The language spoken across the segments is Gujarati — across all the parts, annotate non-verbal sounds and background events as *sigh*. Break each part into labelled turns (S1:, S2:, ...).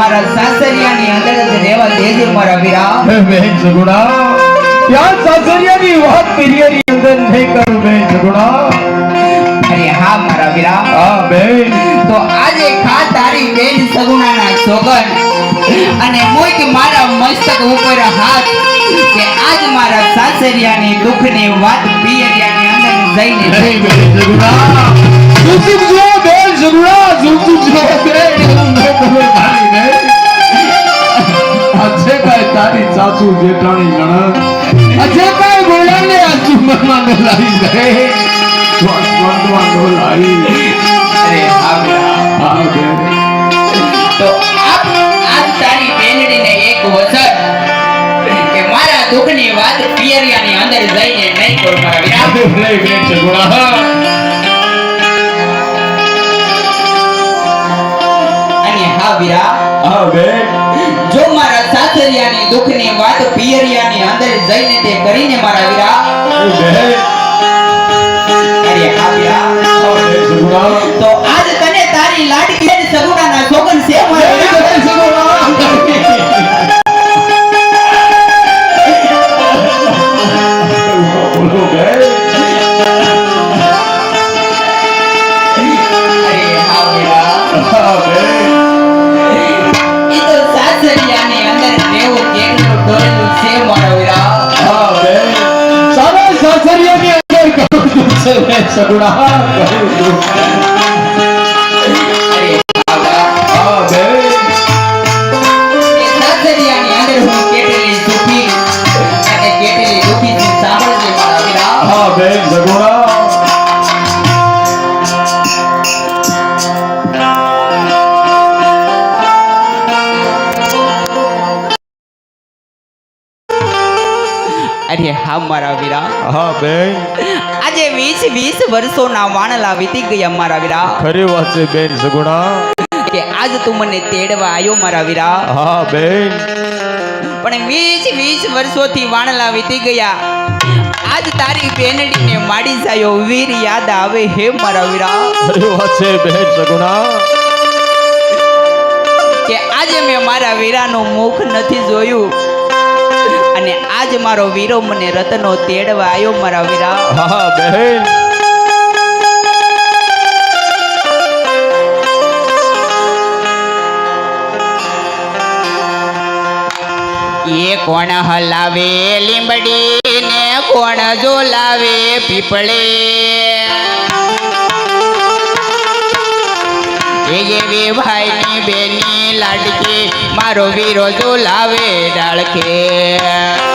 S1: મારા સાસરિયાની અંદર જ રહેવા દેજે મારા વીરા
S2: હે જગુડા યાર સાસરિયાની વાત પિરિયરી અંદર નહીં કરું બેન જગુડા
S1: અરે હા મારા વીરા
S2: હા બેન
S1: તો આજે ખા તારી બેન સગુણાના સોગન અને મોઈક મારા મસ્તક ઉપર હાથ કે આજ મારા સાસરિયાની દુઃખની વાત પિયરિયાની અંદર જઈને
S2: હે જગુડા સગુણા તું તું જો બેન તું તું જો બેન એવું તમે
S1: એક મારા દુઃખની વાત પિયરિયાની અંદર જઈને નહીં કરું મારા
S2: બેન
S1: વીરા
S2: હા બેન
S1: જો મારા સાસરિયાની દુઃખની વાત પિયરિયાની અંદર જઈને તે કરીને મારા વીરા અરે હા વીરા તો આજ તને તારી લાડકી સગુણાના સોગન છે અરે *laughs* વર્ષોના વાણલા વીતી ગયા મારા વીરા.
S2: ખરી વાત છે બેન સગુણા.
S1: કે આજ તું મને તેડવા આવ્યો મારા વીરા.
S2: હા બેન.
S1: પણ વીસ વીસ વર્ષોથી વાણલા વીતી ગયા. આજ તારી બેનડીને માડી જાયો વીર યાદ આવે હે મારા વીરા.
S2: ખરી વાત છે બેન સગુણા.
S1: કે આજે મેં મારા વીરાનું મુખ નથી જોયું. અને આજ મારો વીરો મને રતનો તેડવા આવ્યો મારા વીરા.
S2: હા બેન.
S1: એ કોણ હલાવે? લીંબડી ને કોણ જોલાવે પીપળે? એવી ભાઈની બેની લાડકી, મારો વીરો જોલાવે ડાળખે.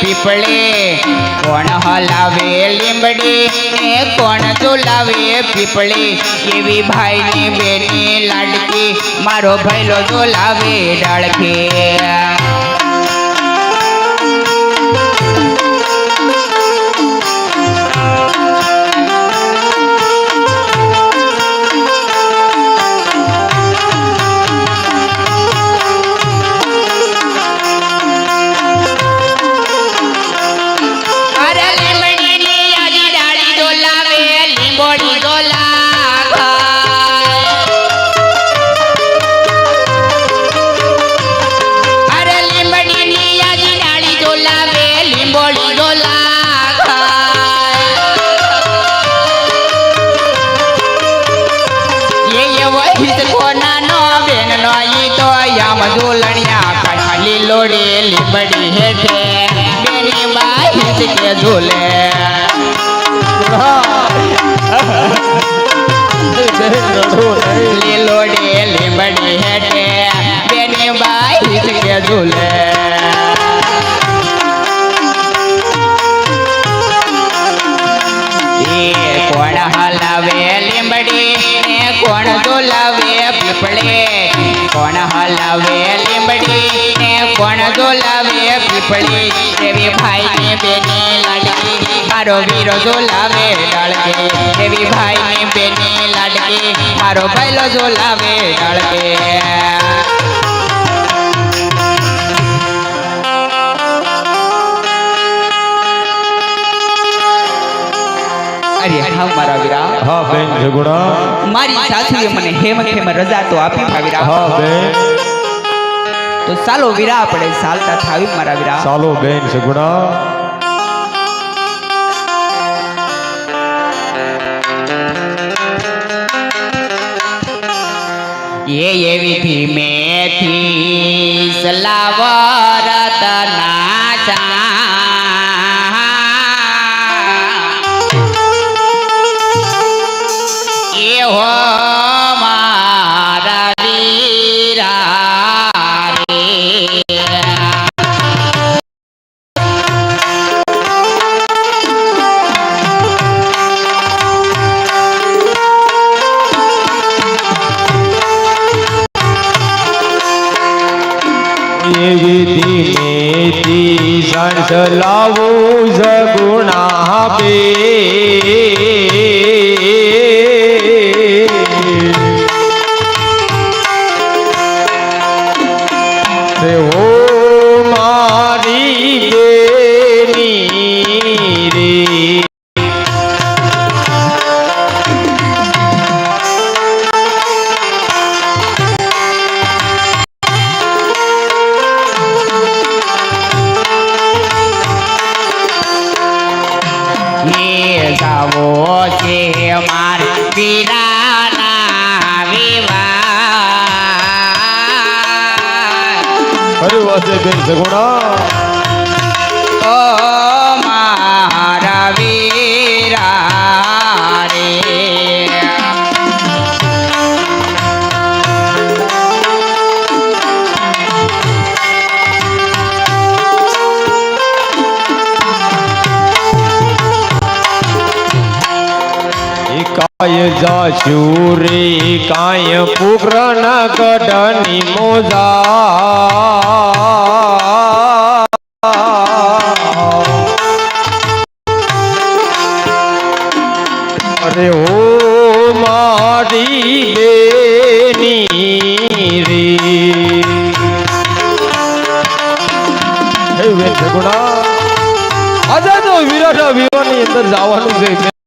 S1: પીપળે કોણ હલાવે લીંબડી? ને કોણ ઝોલાવે પીપળે? એવી ભાઈની બેની લાડકી, મારો ભૈલો ઝોલાવે ડાળખે. ઝૂલે. લીલોડે લીંબડી હેઠે બેની બાઈ કે ઝૂલે કોણ હલાવે લીમડી ને કોણ ઝોલાવે પીપળે? કોણ હલાવે લીંબડી? ને કોણ ડોલાવે પીપળે? એવી ભાઈની બેની લાડકી મારો વીરો ઝોલાવે ડળકે એવી ભાઈની બેની લાડકે મારો ભાઈલો ઝોલાવે ડળકે. અરે હા મારા સાસુએ મને હેમ ખેમ રજા તો આપી મા વીરા.
S2: હા બેન.
S1: તો ચાલો વીરા આપણે ચાલતા થાવી મારા વીરા.
S2: ચાલો બેન
S1: એ એવી ધીમેથી સલાવરત
S2: ધીમેથી સંસલાવું ઝગુણા બે રે કાય જાશુ રે કાય પુગ્રન ગઢની મોજા. અરે ઓ મારી બેની રે. હે બેન સગુણા આજે તો વિરાટ વિવાની અંદર જવાનું છે.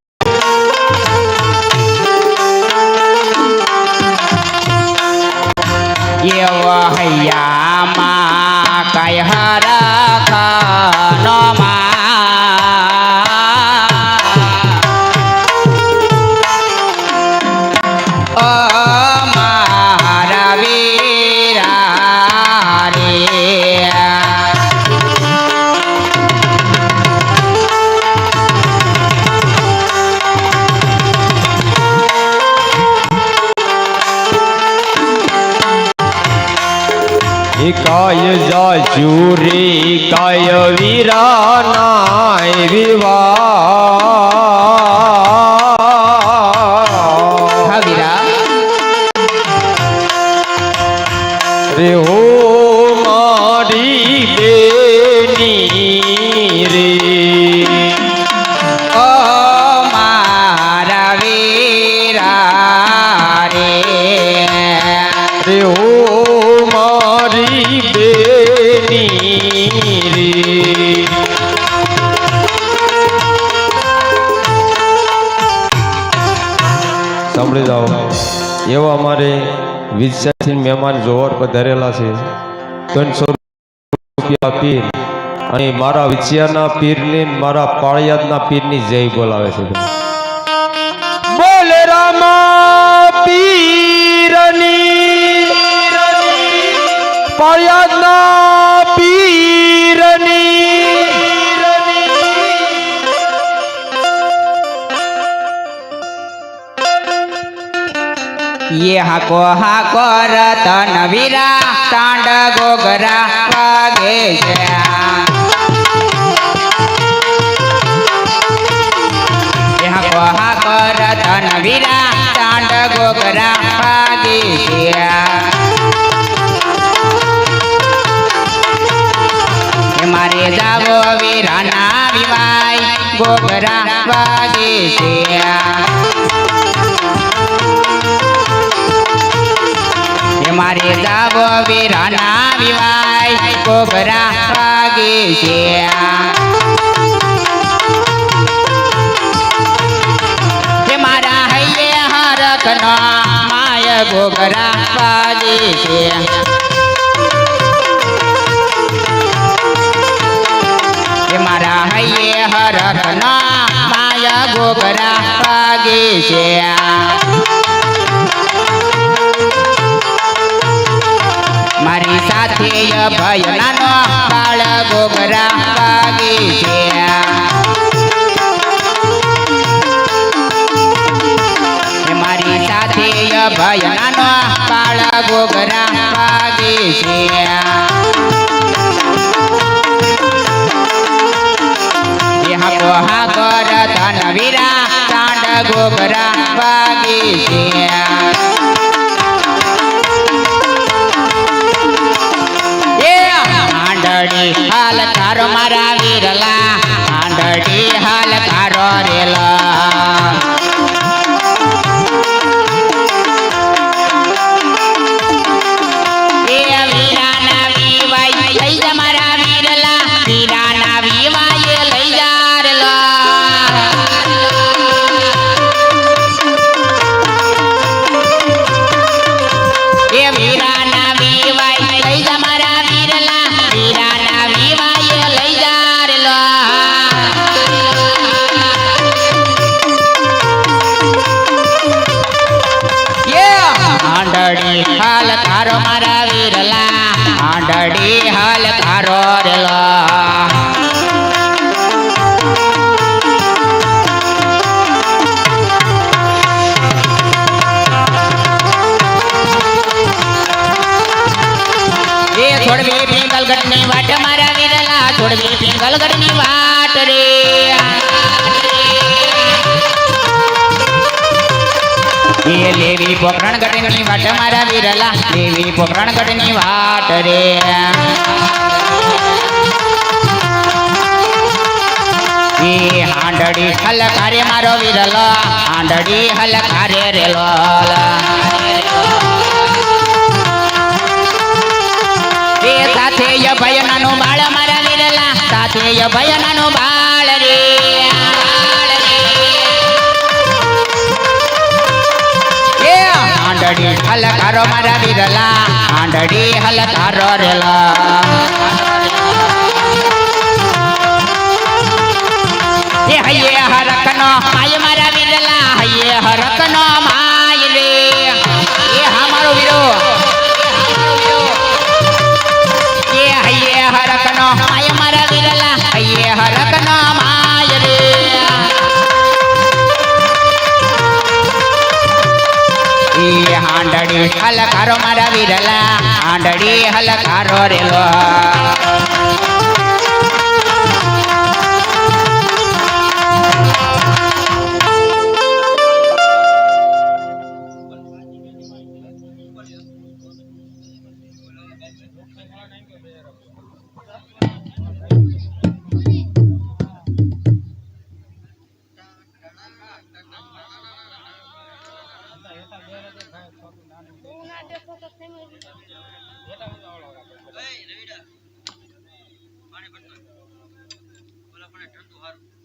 S2: ময়ূরী ત્રણસો રૂપિયા પીર. અને મારા વિછિયાના પીરની મારા પાળિયાદના પીરની જય બોલાવે છે બોલ રામા પીરની. પાળિયાદના
S1: ये हाको हाको रतन वीरा तांड गोगरा वागे ये हाको हाको रतन वीरा तांड गोगरा वागे એ મારે જાવો વીરાના વિવાય ગોગરા વાગે છે મારે જાવ વીરાના વિવાય કોગરા વાગે છે. મારા હૈયે હરકનો માય ગોગરા વાગે છે. મારા હૈયે હરખના માયા ગોગરા વાગે છે. મારી સાથે ભય નાનો બાળ ગોગરા વાગે છે હે મારી સાથે ભય નાનો બાળ ગોગરા વાગે છે હાકો હાકર ધન વીરા ચાંદ ગોગરા વાગે છે આંધળી હાલ તારો મારા વીરલા આંધળી હાલ તારો રેલા. એ લેવી પોકરણગઢની વાટ મારા વીરલા લેવી પોકરણગઢની વાટ રે એ હાંડડી હલકારે મારો વીરલો હાંડડી હલકારે રેલો એ સાથે ય ભય નાનું બાળ મારા વીરલા સાથે ય ભય નાનું બાળ રે આંડડી હલકારો મારા વિરલા આંડડી હલકારો રેલા. હલકારો મારા વીરલા. હાંડડી હલકારો રેલો.
S3: પાણી ભરતો બોલા પણ ઠંડુ સારું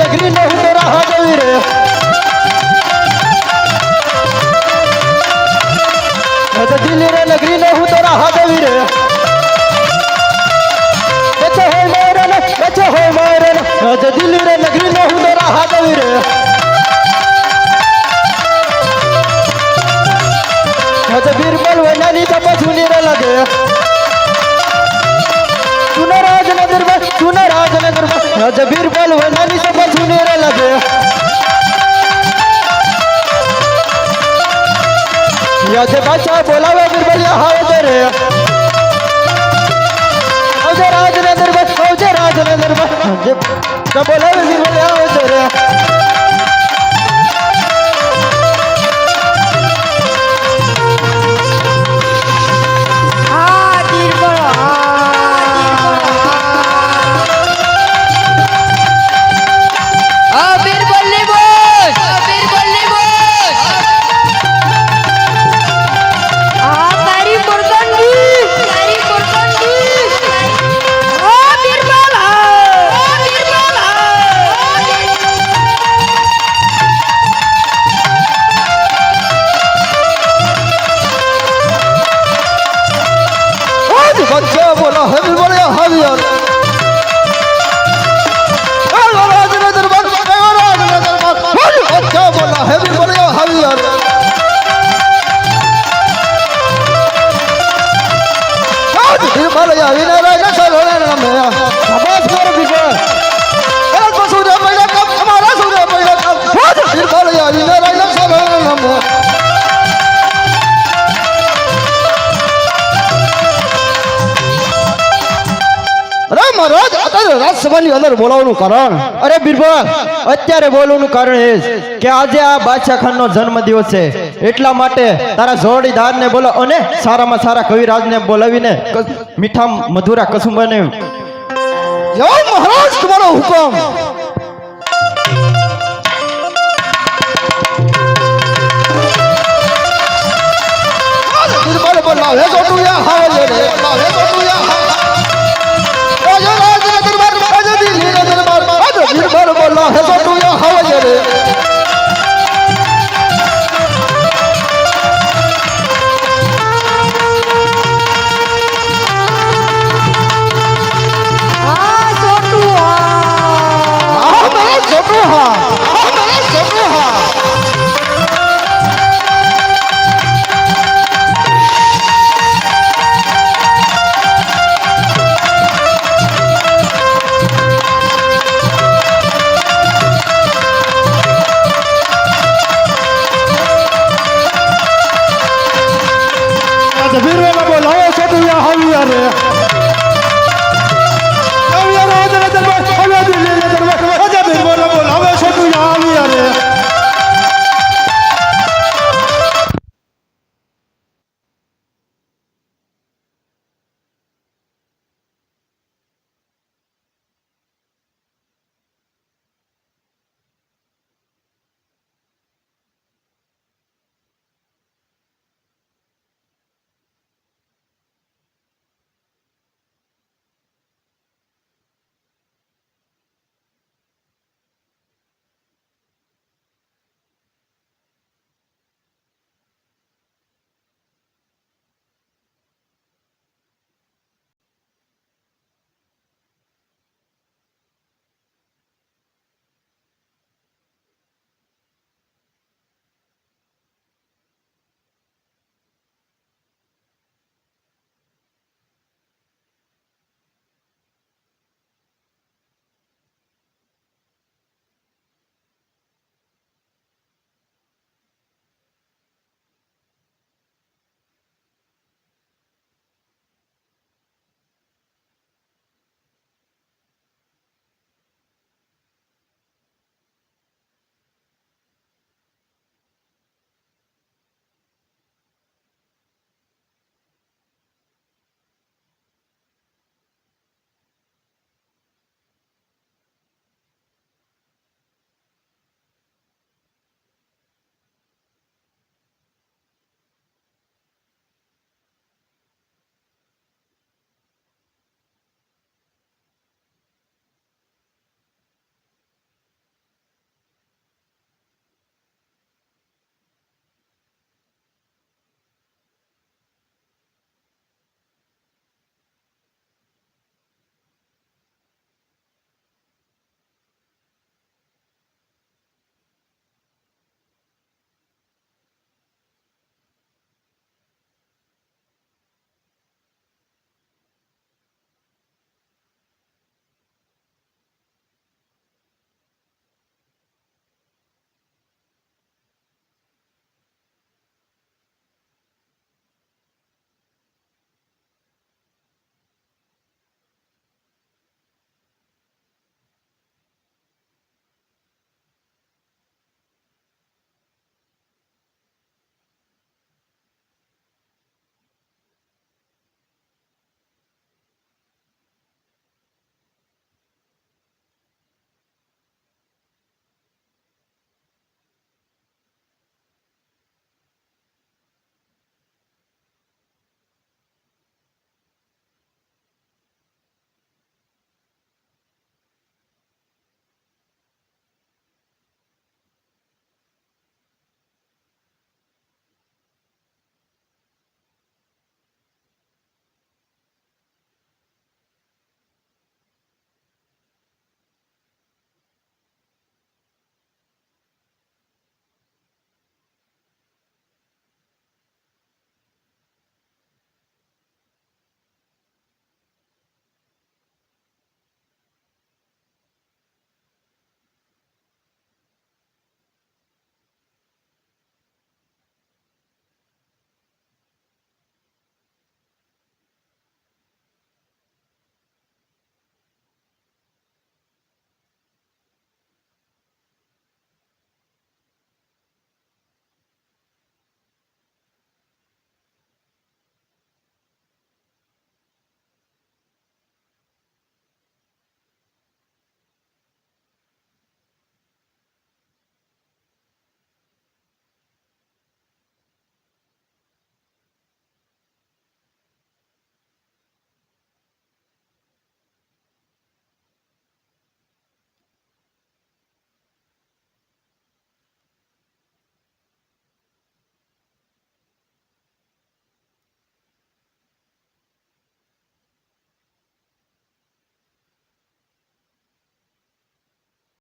S3: નગરી ને હું તોરા જોઈ રે. દિલ્હી રે, નગરી ને હું તોરા જોઈ રે. બેચો હોય મારે ને બેચો હોય મારે ને દિલ્હી રે, નગરી ને હું તોરા જોઈ રે. બીરબલ વનાની તપસુની રે લગે. રાજનગરમાં સુન રાજનગરમાં રાજ બીરબલ વનાની સભા સુનેરે લગે યાદ બાદશાહ બોલાવે બીરબલિયા હાવે રે આવજે રાજનગરમાં આવજે રાજનગરમાં આવજે અરે મહારાજ અત્યારે રાજસભાની અંદર બોલાવવાનું કારણ? અરે બિરબલ અત્યારે બોલવાનું કારણ એ જ કે આજે આ બાદશાહ ખાનનો જન્મદિવસ છે. એટલા માટે તારા જોડીદારને બોલો અને સારામાં સારા કવિરાજને બોલાવીને મીઠા મધુરા કસુંબાને. યો મહારાજ તમારો હુકમ. બોલાવે જોટુયા હાવે રે બોલાવે જોટુયા